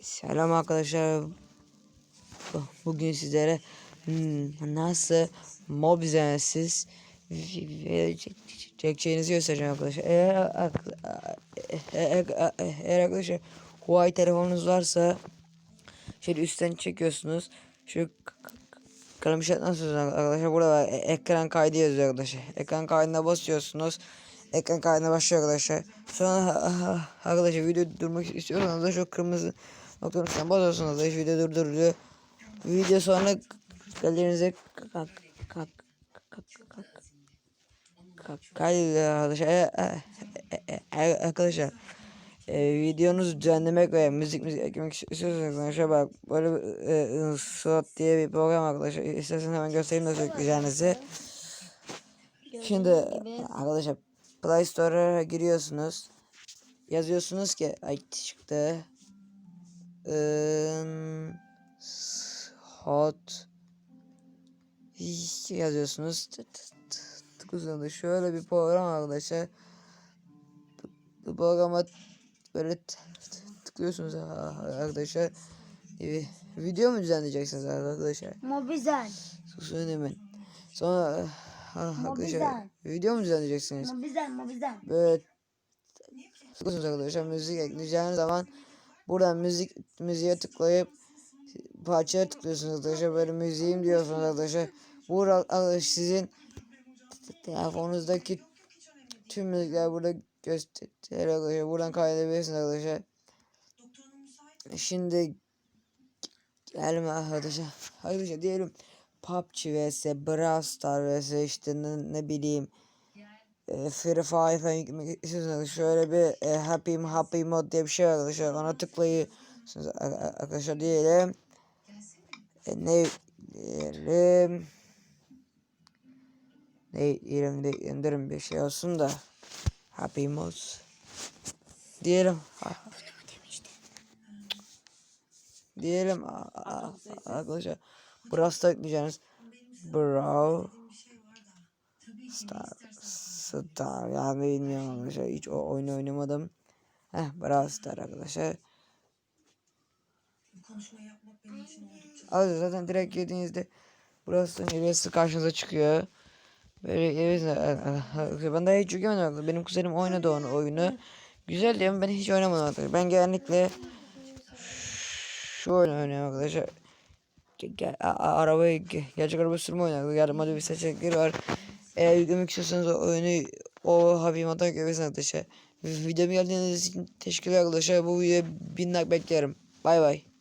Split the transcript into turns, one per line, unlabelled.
Selam arkadaşlar. Bu- Bugün sizlere hmm, nasıl mob izlemesiz çekeceğinizi göstereceğim arkadaşlar. Eğer, eğer, arkadaşlar Huawei telefonunuz varsa şöyle üstten çekiyorsunuz. Şu kalem işaretliyorsunuz arkadaşlar. Burada ekran kaydı yazıyor arkadaşlar. Ekran kaydına basıyorsunuz. Ekran kaydına başlıyor arkadaşlar. Sonra arkadaşlar video durmak istiyorsanız da şu kırmızı noktanın üstüne basıyorsunuz da video durduruyor. Video sonra galerinize kak kak kak kak kaydediyor arkadaşlar. E- e- e- Arkadaşlar e, videonuzu düzenlemek ve müzik müzik eklemek istiyorsanız arkadaşlar bak böyle e, slot diye bir program arkadaşlar. İsterseniz hemen göstereyim nasıl yükleyeceğinizi. Şimdi arkadaşlar Play Store'a giriyorsunuz. Yazıyorsunuz ki ay çıktı. Iı, hot yazıyorsunuz. Tık tık tık Tıklıyorsunuz. Şöyle bir program arkadaşlar. Bu- Bu programa böyle tıklıyorsunuz arkadaşlar. Video mu düzenleyeceksiniz arkadaşlar?
Mobizen.
Susun hemen. Sonra arkadaşlar video mu düzenleyeceksiniz?
Mobizen. Mobizen.
Böyle tıklıyorsunuz arkadaşlar müzik ekleyeceğiniz zaman buradan müzik müziğe tıklayıp parçaya tıklıyorsunuz arkadaşlar böyle müziğim diyorsunuz arkadaşlar. Arkadaşlar sizin te- telefonunuzdaki tüm müzikler burada gösteriyor arkadaşlar. Buradan kaydedebilirsiniz arkadaşlar. Şimdi gelelim arkadaşlar. Arkadaşlar diyelim PUBG vs Brawl Stars vs işte ne, ne bileyim e, Free Fire falan yüklemek istiyorsanız şöyle bir e, Happy Happy Mod diye bir şey var arkadaşlar. Ona tıklayıyorsunuz arkadaşlar diyelim. E, ne diyelim? Ne diyelim indirim bir şey olsun da Happy Mod diyelim. Diyelim arkadaşlar. Brawl Stars ekleyeceğiniz Brawl Star Star yani bilmiyorum arkadaşlar hiç o oyunu oynamadım. Heh Brawl Star arkadaşlar. Abi zaten direkt girdiğinizde Star'ın ilerisi karşınıza çıkıyor. Böyle ilerisi ben daha hiç arkadaşlar. Benim kuzenim oynadı onu oyunu. Güzel ama ben hiç oynamadım. Ben genellikle şu oyunu oynuyorum arkadaşlar. Ge- ge- a- a- arabayı ge- gerçek araba sürme oyunu. Yardıma bir seçenekleri var. Eğer yüklemek istiyorsanız o oyunu o Mod'a görebilirsiniz arkadaşlar. Videomu geldiğiniz için teşekkürler arkadaşlar. Bu videoya bin like beklerim. Bay bay.